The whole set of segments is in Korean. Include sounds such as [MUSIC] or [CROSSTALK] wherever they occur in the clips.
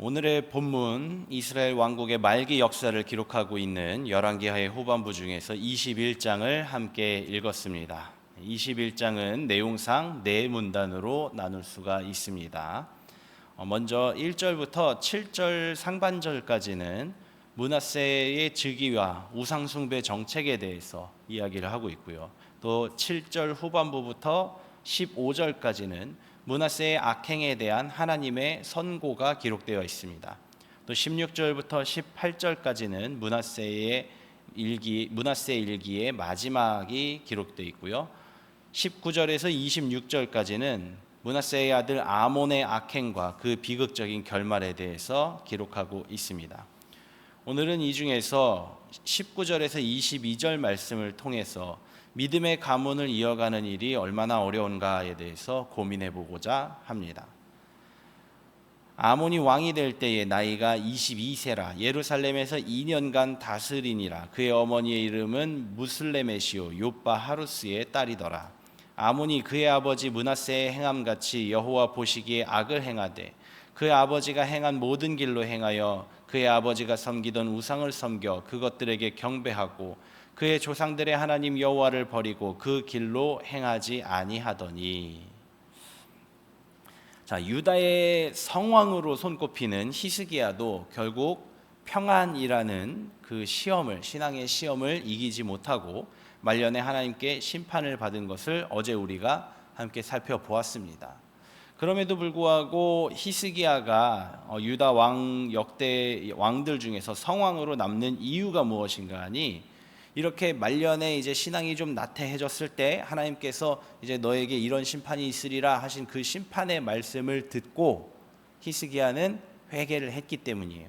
오늘의 본문 이스라엘 왕국의 말기 역사를 기록하고 있는 열왕기하의 후반부 중에서 21장을 함께 읽었습니다. 21장은 내용상 네 문단으로 나눌 수가 있습니다. 어, 먼저 1절부터 7절 상반절까지는 문하세의 즉위와 우상숭배 정책에 대해서 이야기를 하고 있고요. 또 7절 후반부부터 15절까지는 문하세의 악행에 대한 하나님의 선고가 기록되어 있습니다. 또 16절부터 18절까지는 문하세의 일기 문하세 일기의 마지막이 기록되어 있고요. 19절에서 26절까지는 문하세의 아들 아몬의 악행과 그 비극적인 결말에 대해서 기록하고 있습니다. 오늘은 이 중에서 19절에서 22절 말씀을 통해서 믿음의 가문을 이어가는 일이 얼마나 어려운가에 대해서 고민해 보고자 합니다. 아몬이 왕이 될 때의 나이가 22세라 예루살렘에서 2년간 다스리니라 그의 어머니의 이름은 무슬레메시오 요빠 하루스의 딸이더라 아몬이 그의 아버지 문하세의 행함같이 여호와 보시기에 악을 행하되 그의 아버지가 행한 모든 길로 행하여 그의 아버지가 섬기던 우상을 섬겨 그것들에게 경배하고 그의 조상들의 하나님 여호와를 버리고 그 길로 행하지 아니하더니 자 유다의 성왕으로 손꼽히는 히스기야도 결국 평안이라는 그 시험을 신앙의 시험을 이기지 못하고 말년에 하나님께 심판을 받은 것을 어제 우리가 함께 살펴보았습니다. 그럼에도 불구하고 히스기야가 어, 유다 왕 역대 왕들 중에서 성왕으로 남는 이유가 무엇인가 하니 이렇게 말년에 이제 신앙이 좀 나태해졌을 때 하나님께서 이제 너에게 이런 심판이 있으리라 하신 그 심판의 말씀을 듣고 히스기야는 회개를 했기 때문이에요.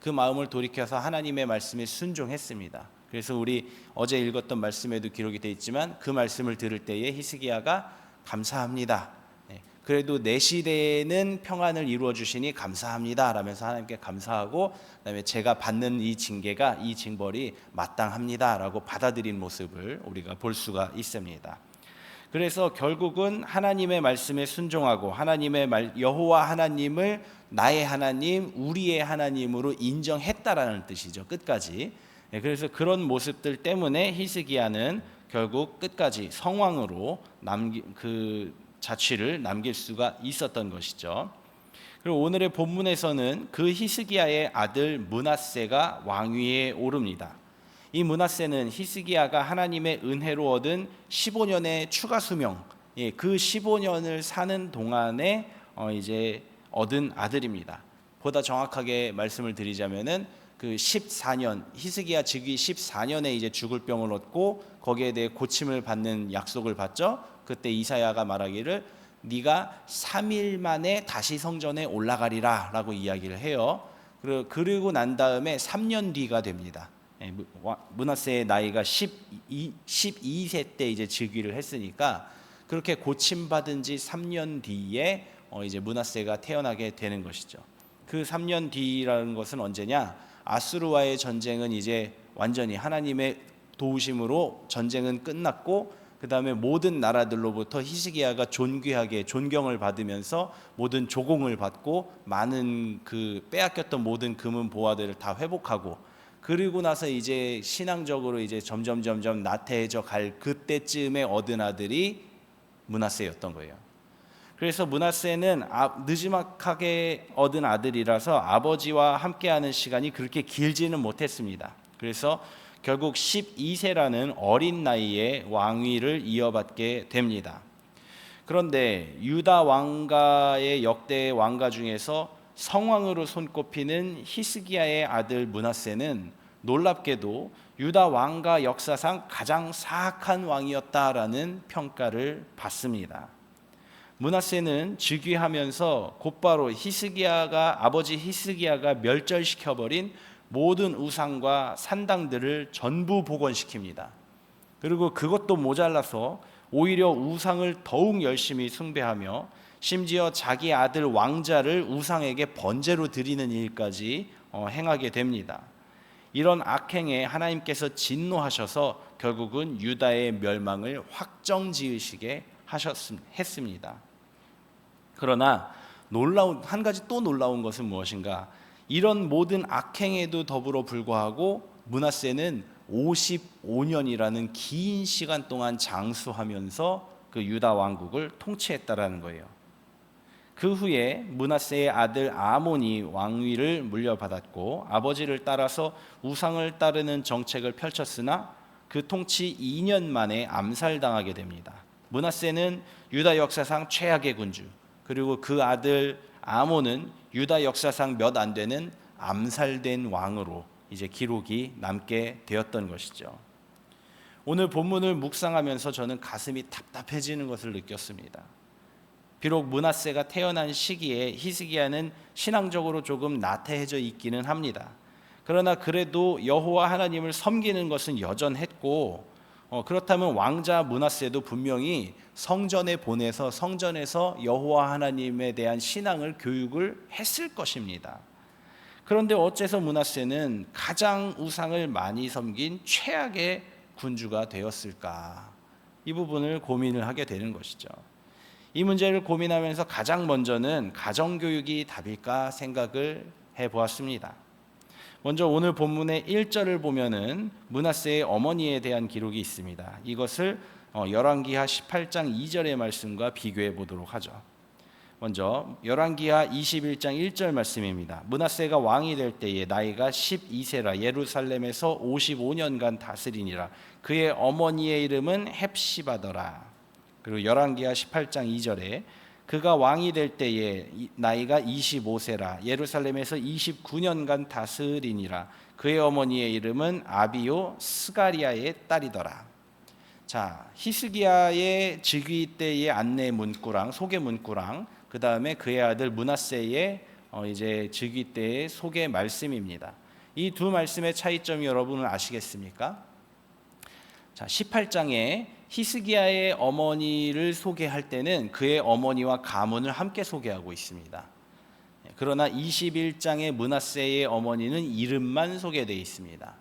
그 마음을 돌이켜서 하나님의 말씀에 순종했습니다. 그래서 우리 어제 읽었던 말씀에도 기록이 되어 있지만 그 말씀을 들을 때에 히스기야가 감사합니다. 그래도 내 시대에는 평안을 이루어 주시니 감사합니다. 라면서 하나님께 감사하고 그다음에 제가 받는 이 징계가 이 징벌이 마땅합니다라고 받아들인 모습을 우리가 볼 수가 있습니다. 그래서 결국은 하나님의 말씀에 순종하고 하나님의 말 여호와 하나님을 나의 하나님, 우리의 하나님으로 인정했다라는 뜻이죠. 끝까지. 네, 그래서 그런 모습들 때문에 히스기야는 결국 끝까지 성왕으로 남기 그 자취를 남길 수가 있었던 것이죠. 그리고 오늘의 본문에서는 그 히스기야의 아들 문하세가 왕위에 오릅니다. 이 문하세는 히스기야가 하나님의 은혜로 얻은 15년의 추가 수명, 예, 그 15년을 사는 동안에 어 이제 얻은 아들입니다. 보다 정확하게 말씀을 드리자면은 그 14년 히스기야 즉위 14년에 이제 죽을 병을 얻고 거기에 대해 고침을 받는 약속을 받죠. 그때 이사야가 말하기를 네가 3일 만에 다시 성전에 올라가리라라고 이야기를 해요. 그리고 난 다음에 3년 뒤가 됩니다. 예, 문하세의 나이가 12, 12세 때 이제 즉위를 했으니까 그렇게 고침받은 지 3년 뒤에 어 이제 문하세가 태어나게 되는 것이죠. 그 3년 뒤라는 것은 언제냐? 아수르와의 전쟁은 이제 완전히 하나님의 도우심으로 전쟁은 끝났고 그 다음에 모든 나라들로부터 히스기야가 존귀하게 존경을 받으면서 모든 조공을 받고 많은 그 빼앗겼던 모든 금은 보화들을 다 회복하고 그리고 나서 이제 신앙적으로 이제 점점 점점 나태해져 갈 그때쯤에 얻은 아들이 문하세였던 거예요. 그래서 문하세는 아, 늦지막하게 얻은 아들이라서 아버지와 함께하는 시간이 그렇게 길지는 못했습니다. 그래서 결국 12세라는 어린 나이에 왕위를 이어받게 됩니다. 그런데 유다 왕가의 역대 왕가 중에서 성왕으로 손꼽히는 히스기야의 아들 문하세는 놀랍게도 유다 왕가 역사상 가장 사악한 왕이었다라는 평가를 받습니다. 문하세는 즉위하면서 곧바로 히스기야가 아버지 히스기야가 멸절시켜 버린 모든 우상과 산당들을 전부 복원시킵니다. 그리고 그것도 모자라서 오히려 우상을 더욱 열심히 숭배하며 심지어 자기 아들 왕자를 우상에게 번제로 드리는 일까지 어, 행하게 됩니다. 이런 악행에 하나님께서 진노하셔서 결국은 유다의 멸망을 확정지으시게 하셨습니다. 그러나 놀라운 한 가지 또 놀라운 것은 무엇인가? 이런 모든 악행에도 더불어 불구하고 문하세는 55년이라는 긴 시간 동안 장수하면서 그 유다 왕국을 통치했다라는 거예요. 그 후에 문하세의 아들 아몬이 왕위를 물려받았고 아버지를 따라서 우상을 따르는 정책을 펼쳤으나 그 통치 2년 만에 암살당하게 됩니다. 문하세는 유다 역사상 최악의 군주 그리고 그 아들 아몬은 유다 역사상 몇 안 되는 암살된 왕으로 이제 기록이 남게 되었던 것이죠. 오늘 본문을 묵상하면서 저는 가슴이 답답해지는 것을 느꼈습니다. 비록 문하세가 태어난 시기에 히스기야는 신앙적으로 조금 나태해져 있기는 합니다. 그러나 그래도 여호와 하나님을 섬기는 것은 여전했고 어, 그렇다면 왕자 문하세도 분명히 성전에 보내서 성전에서 여호와 하나님에 대한 신앙을 교육을 했을 것입니다. 그런데 어째서 문하세는 가장 우상을 많이 섬긴 최악의 군주가 되었을까? 이 부분을 고민을 하게 되는 것이죠. 이 문제를 고민하면서 가장 먼저는 가정교육이 답일까 생각을 해 보았습니다. 먼저 오늘 본문의 1절을 보면은 문하세의 어머니에 대한 기록이 있습니다. 이것을 어, 열왕기하 18장 2절의 말씀과 비교해 보도록 하죠. 먼저 열왕기하 21장 1절 말씀입니다. 문하세가 왕이 될 때에 나이가 12세라 예루살렘에서 55년간 다스리니라. 그의 어머니의 이름은 헵시바더라. 그리고 열왕기하 18장 2절에 그가 왕이 될 때에 나이가 25세라 예루살렘에서 29년간 다스리니라. 그의 어머니의 이름은 아비오 스가리아의 딸이더라. 자, 히스기야의 즉위 때의 안내 문구랑 소개 문구랑 그 다음에 그의 아들 문하세의 어 이제 즉위 때의 소개 말씀입니다. 이 두 말씀의 차이점이 여러분은 아시겠습니까? 자, 18장에 히스기야의 어머니를 소개할 때는 그의 어머니와 가문을 함께 소개하고 있습니다. 그러나 21장의 문하세의 어머니는 이름만 소개되어 있습니다.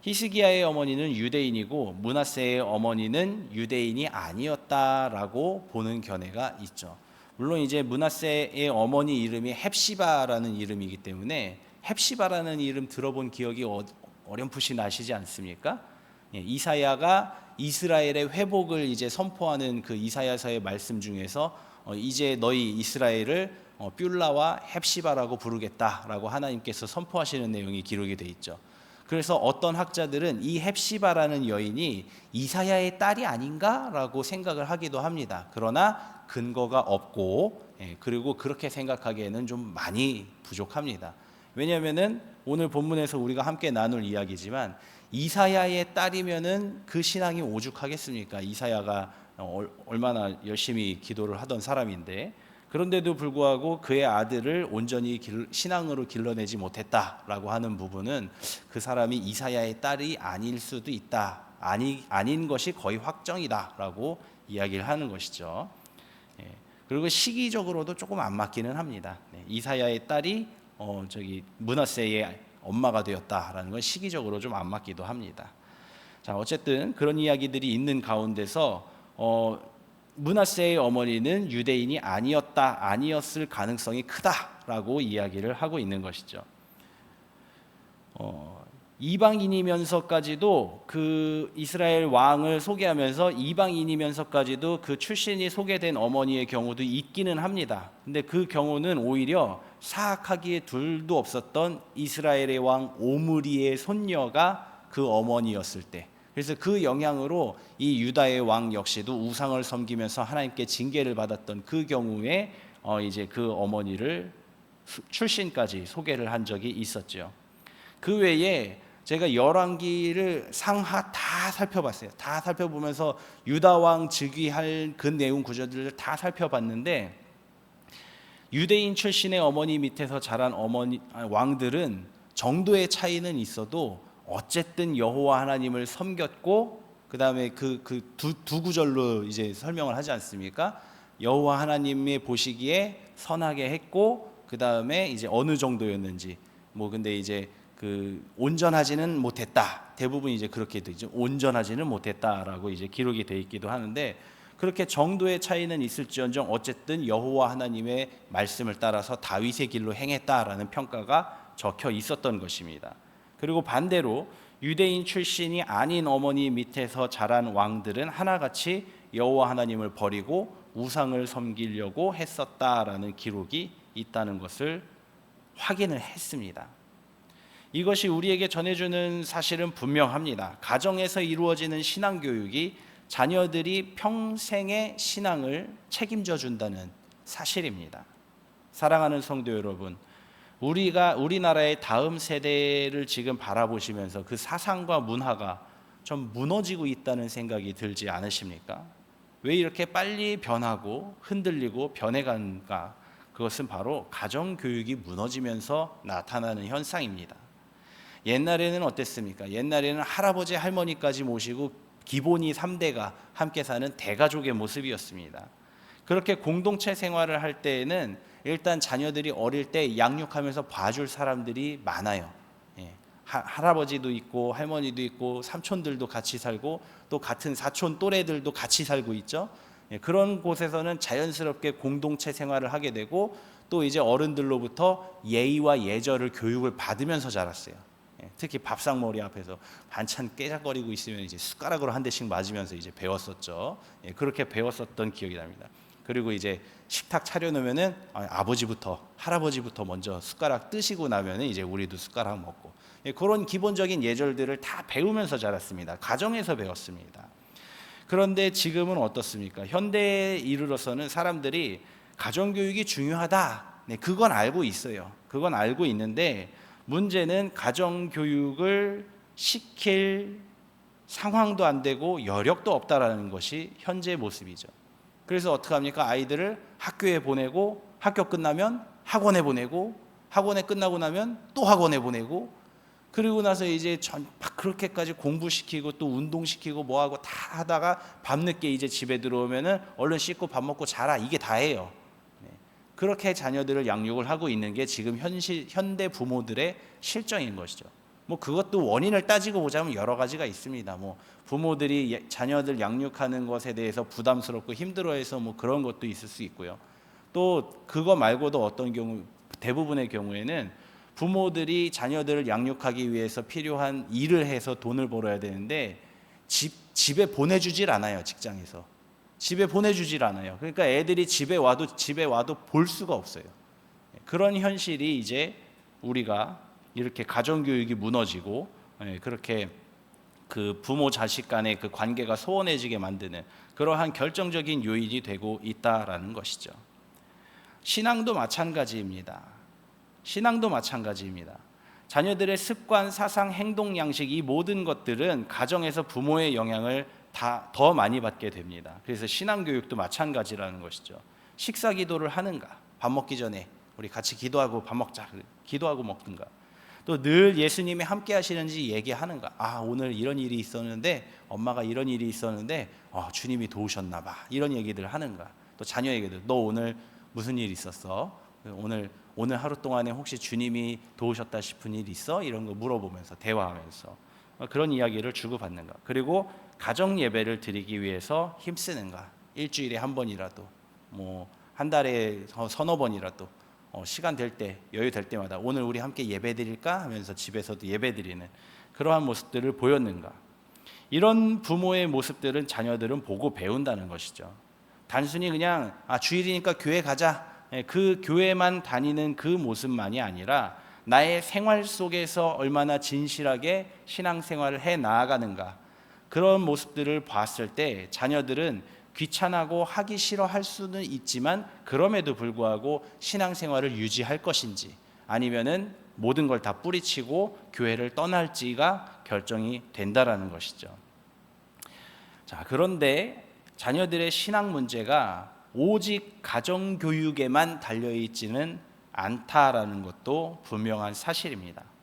히스기야의 어머니는 유대인이고 문하세의 어머니는 유대인이 아니었다라고 보는 견해가 있죠. 물론 이제 문하세의 어머니 이름이 헵시바라는 이름이기 때문에 헵시바라는 이름 들어본 기억이 어, 어렴풋이 나시지 않습니까? 예, 이사야가 이스라엘의 회복을 이제 선포하는 그 이사야서의 말씀 중에서 어, 이제 너희 이스라엘을 어, 뷸라와 헵시바라고 부르겠다라고 하나님께서 선포하시는 내용이 기록이 돼 있죠. 그래서 어떤 학자들은 이 헵시바라는 여인이 이사야의 딸이 아닌가라고 생각을 하기도 합니다. 그러나 근거가 없고 예, 그리고 그렇게 생각하기에는 좀 많이 부족합니다. 왜냐하면은 오늘 본문에서 우리가 함께 나눌 이야기지만 이사야의 딸이면은 그 신앙이 오죽하겠습니까? 이사야가 얼마나 열심히 기도를 하던 사람인데 그런데도 불구하고 그의 아들을 온전히 신앙으로 길러내지 못했다라고 하는 부분은 그 사람이 이사야의 딸이 아닐 수도 있다. 아니 아닌 것이 거의 확정이다라고 이야기를 하는 것이죠. 예. 그리고 시기적으로도 조금 안 맞기는 합니다. 네. 이사야의 딸이 어, 저기 문하세의 엄마가 되었다라는 건 시기적으로 좀 안 맞기도 합니다. 자 어쨌든 그런 이야기들이 있는 가운데서 어, 문하세의 어머니는 유대인이 아니었다, 아니었을 가능성이 크다라고 이야기를 하고 있는 것이죠. 어, 이방인이면서까지도 그 이스라엘 왕을 소개하면서 이방인이면서까지도 그 출신이 소개된 어머니의 경우도 있기는 합니다. 근데 그 경우는 오히려 사악하기에 둘도 없었던 이스라엘의 왕 오므리의 손녀가 그 어머니였을 때 그래서 그 영향으로 이 유다의 왕 역시도 우상을 섬기면서 하나님께 징계를 받았던 그 경우에 어 이제 그 어머니를 출신까지 소개를 한 적이 있었죠. 그 외에 제가 열왕기를 상하 다 살펴봤어요. 다 살펴보면서 유다 왕 즉위할 그 내용 구절들을 다 살펴봤는데 유대인 출신의 어머니 밑에서 자란 어머니 아, 왕들은 정도의 차이는 있어도 어쨌든 여호와 하나님을 섬겼고 그 다음에 그 그두 두 구절로 이제 설명을 하지 않습니까? 여호와 하나님의 보시기에 선하게 했고 그 다음에 이제 어느 정도였는지. 뭐 근데 이제 그 온전하지는 못했다. 대부분 이제 그렇게 되죠. 온전하지는 못했다라고 이제 기록이 돼 있기도 하는데 그렇게 정도의 차이는 있을지언정 어쨌든 여호와 하나님의 말씀을 따라서 다윗의 길로 행했다라는 평가가 적혀 있었던 것입니다. 그리고 반대로 유대인 출신이 아닌 어머니 밑에서 자란 왕들은 하나같이 여호와 하나님을 버리고 우상을 섬기려고 했었다라는 기록이 있다는 것을 확인을 했습니다. 이것이 우리에게 전해주는 사실은 분명합니다. 가정에서 이루어지는 신앙 교육이 자녀들이 평생의 신앙을 책임져 준다는 사실입니다. 사랑하는 성도 여러분, 우리가 우리나라의 다음 세대를 지금 바라보시면서 그 사상과 문화가 좀 무너지고 있다는 생각이 들지 않으십니까? 왜 이렇게 빨리 변하고 흔들리고 변해간가? 그것은 바로 가정 교육이 무너지면서 나타나는 현상입니다. 옛날에는 어땠습니까? 옛날에는 할아버지 할머니까지 모시고 기본이 3대가 함께 사는 대가족의 모습이었습니다. 그렇게 공동체 생활을 할 때에는 일단 자녀들이 어릴 때 양육하면서 봐줄 사람들이 많아요. 예. 하, 할아버지도 있고 할머니도 있고 삼촌들도 같이 살고 또 같은 사촌 또래들도 같이 살고 있죠. 예, 그런 곳에서는 자연스럽게 공동체 생활을 하게 되고 또 이제 어른들로부터 예의와 예절을 교육을 받으면서 자랐어요. 예, 특히 밥상머리 앞에서 반찬 깨작거리고 있으면 이제 숟가락으로 한 대씩 맞으면서 이제 배웠었죠. 예, 그렇게 배웠었던 기억이 납니다. 그리고 이제 식탁 차려놓으면은 아, 아버지부터 할아버지부터 먼저 숟가락 뜨시고 나면은 이제 우리도 숟가락 먹고 예, 그런 기본적인 예절들을 다 배우면서 자랐습니다. 가정에서 배웠습니다. 그런데 지금은 어떻습니까? 현대에 이르러서는 사람들이 가정 교육이 중요하다. 네, 그건 알고 있어요. 그건 알고 있는데 문제는 가정 교육을 시킬 상황도 안 되고 여력도 없다라는 것이 현재 모습이죠. 그래서 어떻게 합니까? 아이들을 학교에 보내고 학교 끝나면 학원에 보내고 학원에 끝나고 나면 또 학원에 보내고 그리고 나서 이제 전, 막 그렇게까지 공부시키고 또 운동시키고 뭐하고 다 하다가 밤늦게 이제 집에 들어오면은 얼른 씻고 밥 먹고 자라 이게 다예요. 네. 그렇게 자녀들을 양육을 하고 있는 게 지금 현실 현대 부모들의 실정인 것이죠. 뭐 그것도 원인을 따지고 보자면 여러 가지가 있습니다. 뭐 부모들이 예- 자녀들 양육하는 것에 대해서 부담스럽고 힘들어해서 뭐 그런 것도 있을 수 있고요. 또 그거 말고도 어떤 경우 대부분의 경우에는 부모들이 자녀들을 양육하기 위해서 필요한 일을 해서 돈을 벌어야 되는데 집 집에 보내주질 않아요 직장에서 집에 보내주질 않아요. 그러니까 애들이 집에 와도 집에 와도 볼 수가 없어요. 그런 현실이 이제 우리가 이렇게 가정 교육이 무너지고 예, 그렇게 그 부모 자식 간의 그 관계가 소원해지게 만드는 그러한 결정적인 요인이 되고 있다라는 것이죠. 신앙도 마찬가지입니다. 신앙도 마찬가지입니다. 자녀들의 습관, 사상, 행동, 양식 이 모든 것들은 가정에서 부모의 영향을 다 더 많이 받게 됩니다. 그래서 신앙 교육도 마찬가지라는 것이죠. 식사 기도를 하는가? 밥 먹기 전에 우리 같이 기도하고 밥 먹자. 기도하고 먹든가. 또 늘 예수님이 함께 하시는지 얘기하는가? 아, 오늘 이런 일이 있었는데 엄마가 이런 일이 있었는데 어, 주님이 도우셨나 봐. 이런 얘기들 하는가? 또 자녀에게도 너 오늘 무슨 일 있었어? 오늘 오늘 하루 동안에 혹시 주님이 도우셨다 싶은 일 있어? 이런 거 물어보면서 대화하면서 어, 그런 이야기를 주고받는가. 그리고 가정 예배를 드리기 위해서 힘쓰는가. 일주일에 한 번이라도 뭐 한 달에 서- 서너 번이라도 어, 시간 될 때 여유 될 때마다 오늘 우리 함께 예배 드릴까 하면서 집에서도 예배 드리는 그러한 모습들을 보였는가. 이런 부모의 모습들은 자녀들은 보고 배운다는 것이죠. 단순히 그냥 아 주일이니까 교회 가자. 예, 그 교회만 다니는 그 모습만이 아니라 나의 생활 속에서 얼마나 진실하게 신앙생활을 해 나아가는가 그런 모습들을 봤을 때 자녀들은 귀찮하고 하기 싫어할 수는 있지만 그럼에도 불구하고 신앙생활을 유지할 것인지 아니면은 모든 걸 다 뿌리치고 교회를 떠날지가 결정이 된다라는 것이죠. 자, 그런데 자녀들의 신앙 문제가 오직 가정 교육에만 달려 있지는 않다라는 것도 분명한 사실입니다.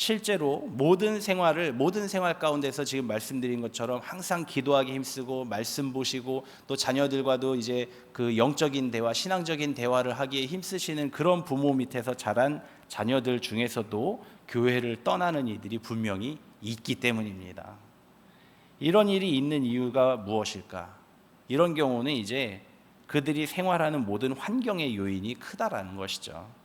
실제로 모든 생활을 모든 생활 가운데서 지금 말씀드린 것처럼 항상 기도하기 힘쓰고 말씀 보시고 또 자녀들과도 이제 그 영적인 대화, 신앙적인 대화를 하기에 힘쓰시는 그런 부모 밑에서 자란 자녀들 중에서도 교회를 떠나는 이들이 분명히 있기 때문입니다. 이런 일이 있는 이유가 무엇일까? 이런 경우는 이제 그들이 생활하는 모든 환경의 요인이 크다라는 것이죠.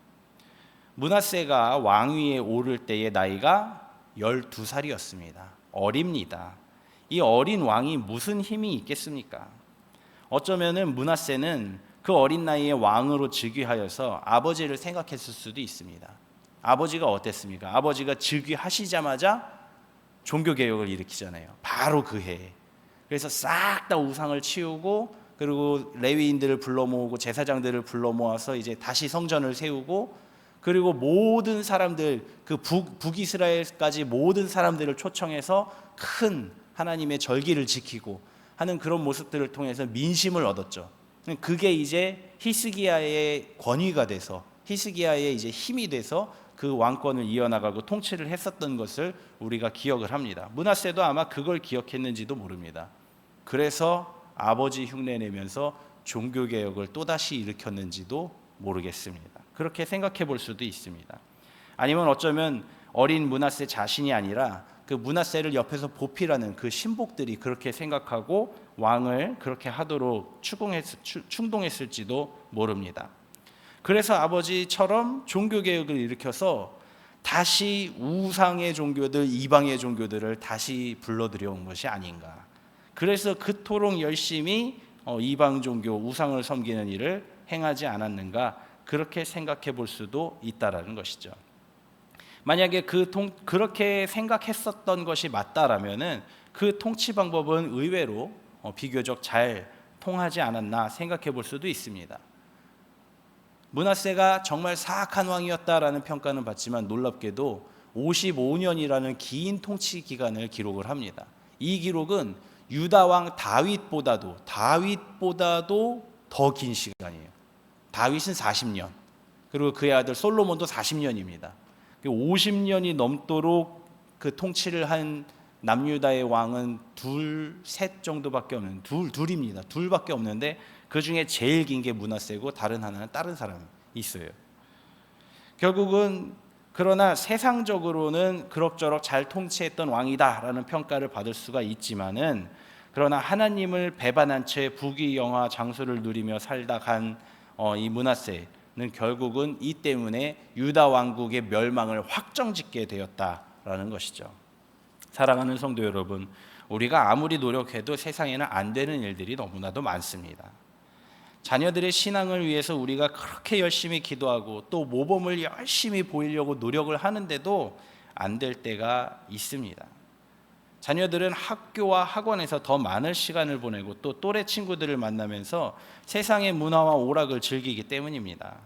문하세가 왕위에 오를 때의 나이가 12살이었습니다. 어립니다. 이 어린 왕이 무슨 힘이 있겠습니까? 어쩌면은 문하세는 그 어린 나이에 왕으로 즉위하여서 아버지를 생각했을 수도 있습니다. 아버지가 어땠습니까? 아버지가 즉위하시자마자 종교 개혁을 일으키잖아요. 바로 그 해에. 그래서 싹 다 우상을 치우고 그리고 레위인들을 불러 모으고 제사장들을 불러 모아서 이제 다시 성전을 세우고 그리고 모든 사람들 그 북, 북이스라엘까지 모든 사람들을 초청해서 큰 하나님의 절기를 지키고 하는 그런 모습들을 통해서 민심을 얻었죠. 그게 이제 히스기야의 권위가 돼서 히스기야의 이제 힘이 돼서 그 왕권을 이어나가고 통치를 했었던 것을 우리가 기억을 합니다. 문하세도 아마 그걸 기억했는지도 모릅니다. 그래서 아버지 흉내 내면서 종교 개혁을 또다시 일으켰는지도 모르겠습니다. 그렇게 생각해 볼 수도 있습니다. 아니면 어쩌면 어린 문하세 자신이 아니라 그 문하세를 옆에서 보필하는 그 신복들이 그렇게 생각하고 왕을 그렇게 하도록 추궁했, 충동했을 지도 모릅니다. 그래서 아버지처럼 종교 개혁을 일으켜서 다시 우상의 종교들, 이방의 종교들을 다시 불러들여온 것이 아닌가. 그래서 그토록 열심히 어, 이방 종교, 우상을 섬기는 일을 행하지 않았는가 그렇게 생각해 볼 수도 있다라는 것이죠. 만약에 그 통, 그렇게 생각했었던 것이 맞다라면은 그 통치 방법은 의외로 어, 비교적 잘 통하지 않았나 생각해 볼 수도 있습니다. 문하세가 정말 사악한 왕이었다라는 평가는 받지만 놀랍게도 55년이라는 긴 통치 기간을 기록을 합니다. 이 기록은 유다 왕 다윗보다도 다윗보다도 더 긴 시간이에요. 다윗은 40년. 그리고 그의 아들 솔로몬도 40년입니다. 50년이 넘도록 그 통치를 한 남유다의 왕은 둘, 셋 정도밖에 없는 둘, 둘입니다. 둘밖에 없는데 그 중에 제일 긴 게 문하세고 다른 하나는 다른 사람이 있어요. 결국은 그러나 세상적으로는 그럭저럭 잘 통치했던 왕이다라는 평가를 받을 수가 있지만은 그러나 하나님을 배반한 채 부귀 영화 장수를 누리며 살다 간 이 어, 문하세는 결국은 이 때문에 유다 왕국의 멸망을 확정짓게 되었다라는 것이죠. 사랑하는 성도 여러분, 우리가 아무리 노력해도 세상에는 안 되는 일들이 너무나도 많습니다. 자녀들의 신앙을 위해서 우리가 그렇게 열심히 기도하고 또 모범을 열심히 보이려고 노력을 하는데도 안 될 때가 있습니다. 자녀들은 학교와 학원에서 더 많은 시간을 보내고 또 또래 친구들을 만나면서 세상의 문화와 오락을 즐기기 때문입니다.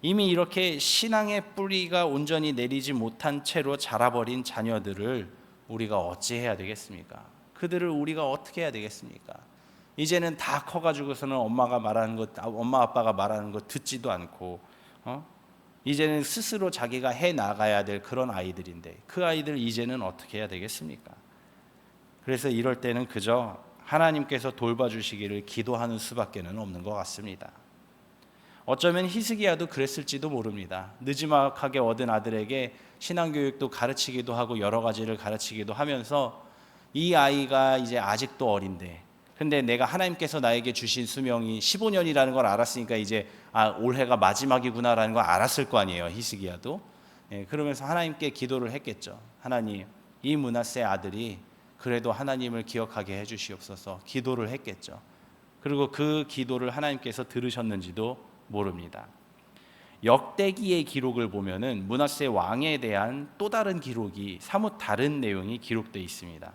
이미 이렇게 신앙의 뿌리가 온전히 내리지 못한 채로 자라버린 자녀들을 우리가 어찌 해야 되겠습니까? 그들을 우리가 어떻게 해야 되겠습니까? 이제는 다 커가지고서는 엄마가 말하는 것, 엄마 아빠가 말하는 것 듣지도 않고, 어? 이제는 스스로 자기가 해 나가야 될 그런 아이들인데 그 아이들 이제는 어떻게 해야 되겠습니까? 그래서 이럴 때는 그저 하나님께서 돌봐주시기를 기도하는 수밖에는 없는 것 같습니다. 어쩌면 히스기야도 그랬을지도 모릅니다. 늦지막하게 얻은 아들에게 신앙교육도 가르치기도 하고 여러 가지를 가르치기도 하면서 이 아이가 이제 아직도 어린데 근데 내가 하나님께서 나에게 주신 수명이 15년이라는 걸 알았으니까 이제 아 올해가 마지막이구나라는 걸 알았을 거 아니에요 히스기야도 예, 그러면서 하나님께 기도를 했겠죠 하나님 이 문하세 아들이 그래도 하나님을 기억하게 해주시옵소서 기도를 했겠죠 그리고 그 기도를 하나님께서 들으셨는지도 모릅니다 역대기의 기록을 보면은 문하세 왕에 대한 또 다른 기록이 사뭇 다른 내용이 기록되어 있습니다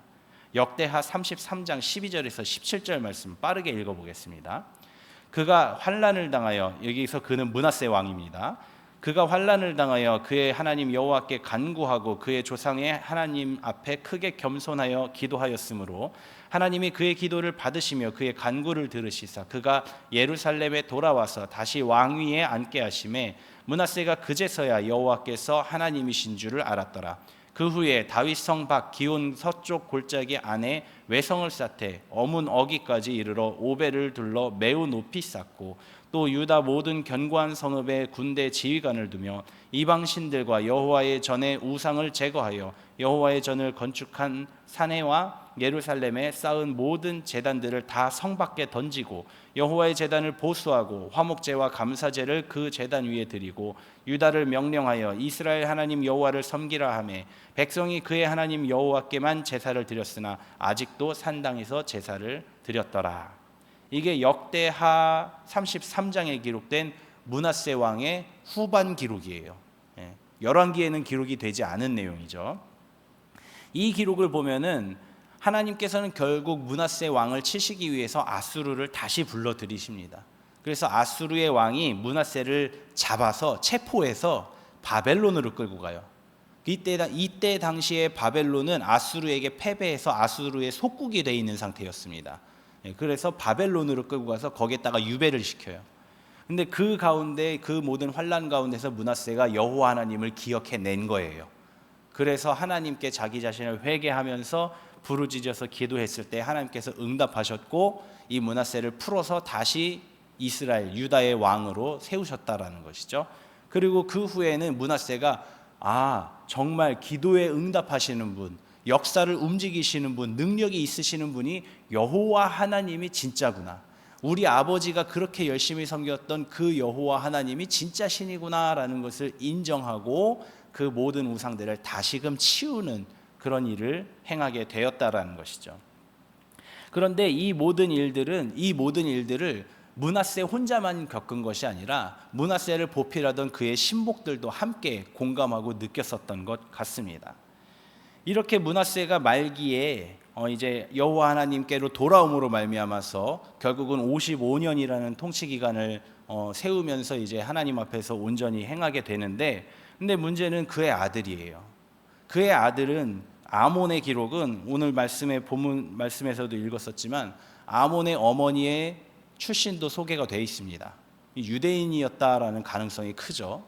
역대하 33장 12절에서 17절 말씀 빠르게 읽어보겠습니다. 그가 환란을 당하여 여기서 그는 문하세 왕입니다. 그가 환란을 당하여 그의 하나님 여호와께 간구하고 그의 조상의 하나님 앞에 크게 겸손하여 기도하였으므로 하나님이 그의 기도를 받으시며 그의 간구를 들으시사 그가 예루살렘에 돌아와서 다시 왕위에 앉게 하심에 문하세가 그제서야 여호와께서 하나님이신 줄을 알았더라. 그 후에 다윗 성 밖 기온 서쪽 골짜기 안에 외성을 쌓되 어문 어기까지 이르러 오배를 둘러 매우 높이 쌓고 또 유다 모든 견고한 성읍에 군대 지휘관을 두며 이방 신들과 여호와의 전에 우상을 제거하여 여호와의 전을 건축한 사내와 예루살렘에 쌓은 모든 제단들을 다 성 밖에 던지고 여호와의 제단을 보수하고 화목제와 감사제를 그 제단 위에 드리고 유다를 명령하여 이스라엘 하나님 여호와를 섬기라 하매 백성이 그의 하나님 여호와께만 제사를 드렸으나 아직도 산당에서 제사를 드렸더라. 이게 역대하 33장에 기록된 문하세 왕의 후반 기록이에요. 예, 열왕기에는 기록이 되지 않은 내용이죠. 이 기록을 보면은 하나님께서는 결국 문하세 왕을 치시기 위해서 아수르를 다시 불러 들이십니다. 그래서 아수르의 왕이 문하세를 잡아서 체포해서 바벨론으로 끌고 가요. 이때 이때 당시에 바벨론은 아수르에게 패배해서 아수르의 속국이 돼 있는 상태였습니다. 예, 그래서 바벨론으로 끌고 가서 거기에다가 유배를 시켜요. 근데 그 가운데 그 모든 환란 가운데서 문하세가 여호와 하나님을 기억해 낸 거예요. 그래서 하나님께 자기 자신을 회개하면서 부르짖어서 기도했을 때 하나님께서 응답하셨고 이 문하세를 풀어서 다시 이스라엘 유다의 왕으로 세우셨다라는 것이죠. 그리고 그 후에는 문하세가 아 정말 기도에 응답하시는 분, 역사를 움직이시는 분, 능력이 있으시는 분이 여호와 하나님이 진짜구나. 우리 아버지가 그렇게 열심히 섬겼던 그 여호와 하나님이 진짜 신이구나라는 것을 인정하고 그 모든 우상들을 다시금 치우는 그런 일을 행하게 되었다라는 것이죠. 그런데 이 모든 일들은 이 모든 일들을 문하세 혼자만 겪은 것이 아니라 문하세를 보필하던 그의 신복들도 함께 공감하고 느꼈었던 것 같습니다. 이렇게 문하세가 말기에 어 이제 여호와 하나님께로 돌아옴으로 말미암아서 결국은 55년이라는 통치 기간을 어 세우면서 이제 하나님 앞에서 온전히 행하게 되는데 근데 문제는 그의 아들이에요. 그의 아들은 아몬의 기록은 오늘 말씀의 본문 말씀에서도 읽었었지만 아몬의 어머니의 출신도 소개가 되어 있습니다. 유대인이었다라는 가능성이 크죠.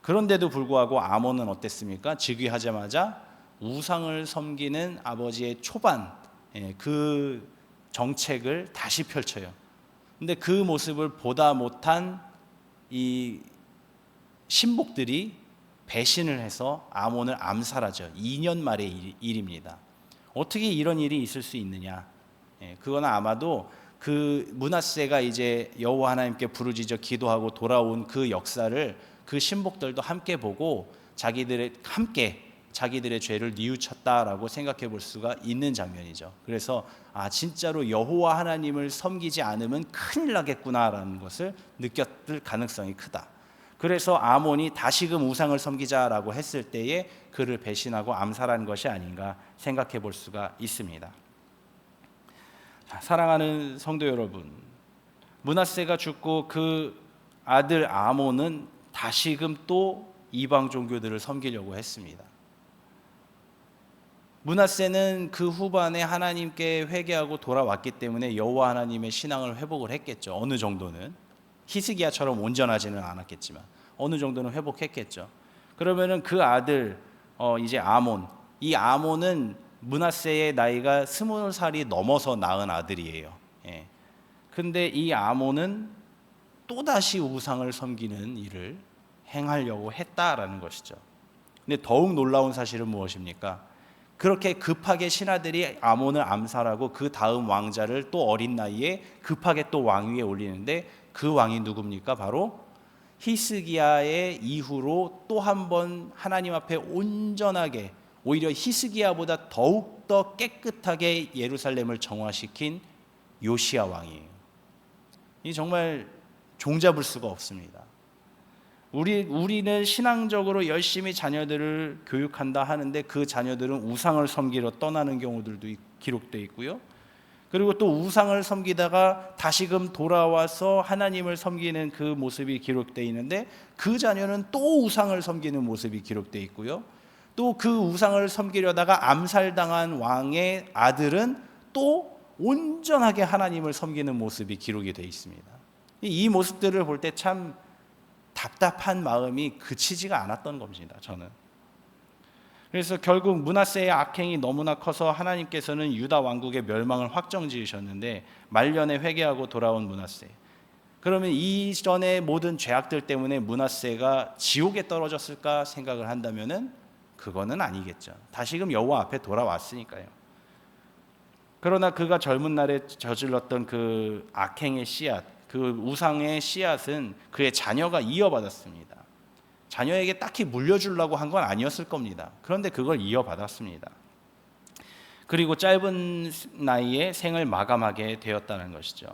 그런데도 불구하고 아몬은 어땠습니까? 즉위하자마자 우상을 섬기는 아버지의 초반 예, 그 정책을 다시 펼쳐요. 근데 그 모습을 보다 못한 이 신복들이 배신을 해서 아몬을 암살하죠. 2년 말의 일입니다. 어떻게 이런 일이 있을 수 있느냐? 예, 그거는 아마도 그 문하세가 이제 여호와 하나님께 부르짖어 기도하고 돌아온 그 역사를 그 신복들도 함께 보고 자기들의 함께 자기들의 죄를 뉘우쳤다라고 생각해 볼 수가 있는 장면이죠. 그래서 아 진짜로 여호와 하나님을 섬기지 않으면 큰일 나겠구나라는 것을 느꼈을 가능성이 크다. 그래서 아몬이 다시금 우상을 섬기자라고 했을 때에 그를 배신하고 암살한 것이 아닌가 생각해 볼 수가 있습니다. 사랑하는 성도 여러분, 문하세가 죽고 그 아들 아몬은 다시금 또 이방 종교들을 섬기려고 했습니다. 문하세는 그 후반에 하나님께 회개하고 돌아왔기 때문에 여호와 하나님의 신앙을 회복을 했겠죠. 어느 정도는 히스기야처럼 온전하지는 않았겠지만 어느 정도는 회복했겠죠. 그러면은 그 아들 어 이제 아몬 이 아몬은 문하세의 나이가 스물 살이 넘어서 낳은 아들이에요. 예. 근데 이 아몬은 또 다시 우상을 섬기는 일을 행하려고 했다라는 것이죠. 근데 더욱 놀라운 사실은 무엇입니까? 그렇게 급하게 신하들이 아몬을 암살하고 그 다음 왕자를 또 어린 나이에 급하게 또 왕위에 올리는데 그 왕이 누굽니까? 바로 히스기야의 이후로 또 한 번 하나님 앞에 온전하게 오히려 히스기야보다 더욱 더 깨끗하게 예루살렘을 정화시킨 요시야 왕이에요. 이 정말 종잡을 수가 없습니다. 우리 우리는 신앙적으로 열심히 자녀들을 교육한다 하는데 그 자녀들은 우상을 섬기러 떠나는 경우들도 기록되어 있고요. 그리고 또 우상을 섬기다가 다시금 돌아와서 하나님을 섬기는 그 모습이 기록되어 있는데 그 자녀는 또 우상을 섬기는 모습이 기록되어 있고요. 또 그 우상을 섬기려다가 암살당한 왕의 아들은 또 온전하게 하나님을 섬기는 모습이 기록이 되어 있습니다. 이 모습들을 볼 때 참 답답한 마음이 그치지가 않았던 겁니다. 저는. 그래서 결국 문하세의 악행이 너무나 커서 하나님께서는 유다 왕국의 멸망을 확정 지으셨는데 말년에 회개하고 돌아온 문하세. 그러면 이전의 모든 죄악들 때문에 문하세가 지옥에 떨어졌을까 생각을 한다면은 그거는 아니겠죠. 다시금 여호와 앞에 돌아왔으니까요. 그러나 그가 젊은 날에 저질렀던 그 악행의 씨앗, 그 우상의 씨앗은 그의 자녀가 이어받았습니다. 자녀에게 딱히 물려주려고 한 건 아니었을 겁니다. 그런데 그걸 이어받았습니다. 그리고 짧은 나이에 생을 마감하게 되었다는 것이죠.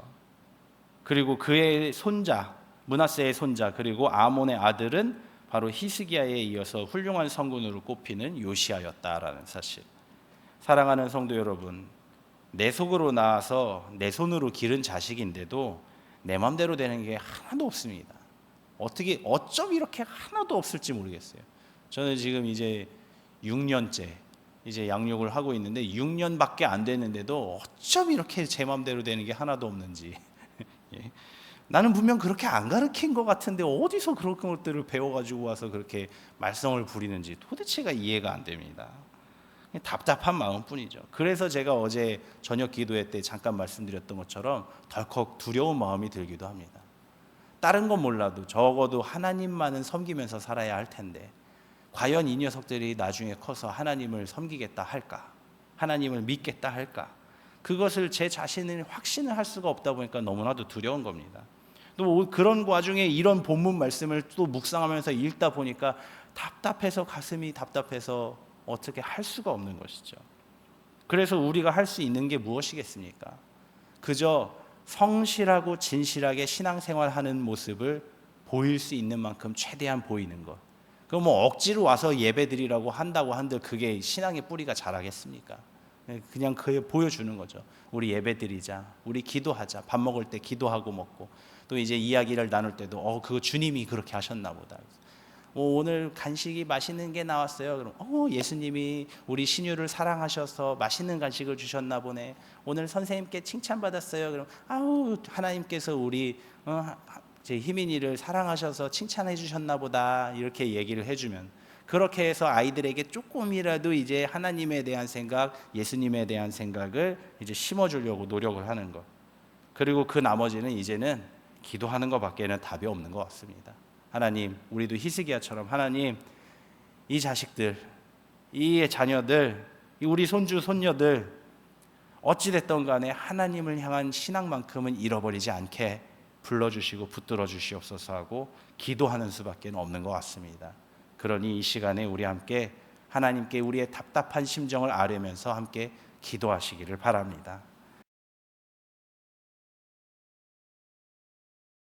그리고 그의 손자 문하세의 손자 그리고 아몬의 아들은 바로 히스기야에 이어서 훌륭한 성군으로 꼽히는 요시아였다라는 사실. 사랑하는 성도 여러분, 내 속으로 나와서 내 손으로 기른 자식인데도 내 맘대로 되는 게 하나도 없습니다. 어떻게 어쩜 이렇게 하나도 없을지 모르겠어요. 저는 지금 이제 6년째 이제 양육을 하고 있는데 6년밖에 안 됐는데도 어쩜 이렇게 제 맘대로 되는 게 하나도 없는지. [LAUGHS] 예. 나는 분명 그렇게 안 가르친 것 같은데 어디서 그런 것들을 배워가지고 와서 그렇게 말썽을 부리는지 도대체가 이해가 안 됩니다. 답답한 마음뿐이죠. 그래서 제가 어제 저녁 기도회 때 잠깐 말씀드렸던 것처럼 덜컥 두려운 마음이 들기도 합니다. 다른 건 몰라도 적어도 하나님만은 섬기면서 살아야 할 텐데 과연 이 녀석들이 나중에 커서 하나님을 섬기겠다 할까? 하나님을 믿겠다 할까? 그것을 제 자신을 확신을 할 수가 없다 보니까 너무나도 두려운 겁니다. 또 그런 와중에 이런 본문 말씀을 또 묵상하면서 읽다 보니까 답답해서 가슴이 답답해서 어떻게 할 수가 없는 것이죠. 그래서 우리가 할 수 있는 게 무엇이겠습니까? 그저 성실하고 진실하게 신앙생활하는 모습을 보일 수 있는 만큼 최대한 보이는 것. 그뭐 억지로 와서 예배드리라고 한다고 한들 그게 신앙의 뿌리가 자라겠습니까? 그냥 그 보여주는 거죠. 우리 예배드리자, 우리 기도하자. 밥 먹을 때 기도하고 먹고 또 이제 이야기를 나눌 때도 어 그거 주님이 그렇게 하셨나 보다. 어, 오늘 간식이 맛있는 게 나왔어요. 그럼 어 예수님이 우리 신유를 사랑하셔서 맛있는 간식을 주셨나 보네. 오늘 선생님께 칭찬받았어요. 그럼 아우 하나님께서 우리 어, 제 희민이를 사랑하셔서 칭찬해 주셨나 보다 이렇게 얘기를 해주면 그렇게 해서 아이들에게 조금이라도 이제 하나님에 대한 생각, 예수님에 대한 생각을 이제 심어주려고 노력을 하는 것. 그리고 그 나머지는 이제는 기도하는 것밖에는 답이 없는 것 같습니다. 하나님, 우리도 히스기야처럼 하나님 이 자식들, 이 자녀들, 우리 손주 손녀들 어찌 됐던 간에 하나님을 향한 신앙만큼은 잃어버리지 않게 불러주시고 붙들어 주시옵소서 하고 기도하는 수밖에 없는 것 같습니다. 그러니 이 시간에 우리 함께 하나님께 우리의 답답한 심정을 아뢰면서 함께 기도하시기를 바랍니다.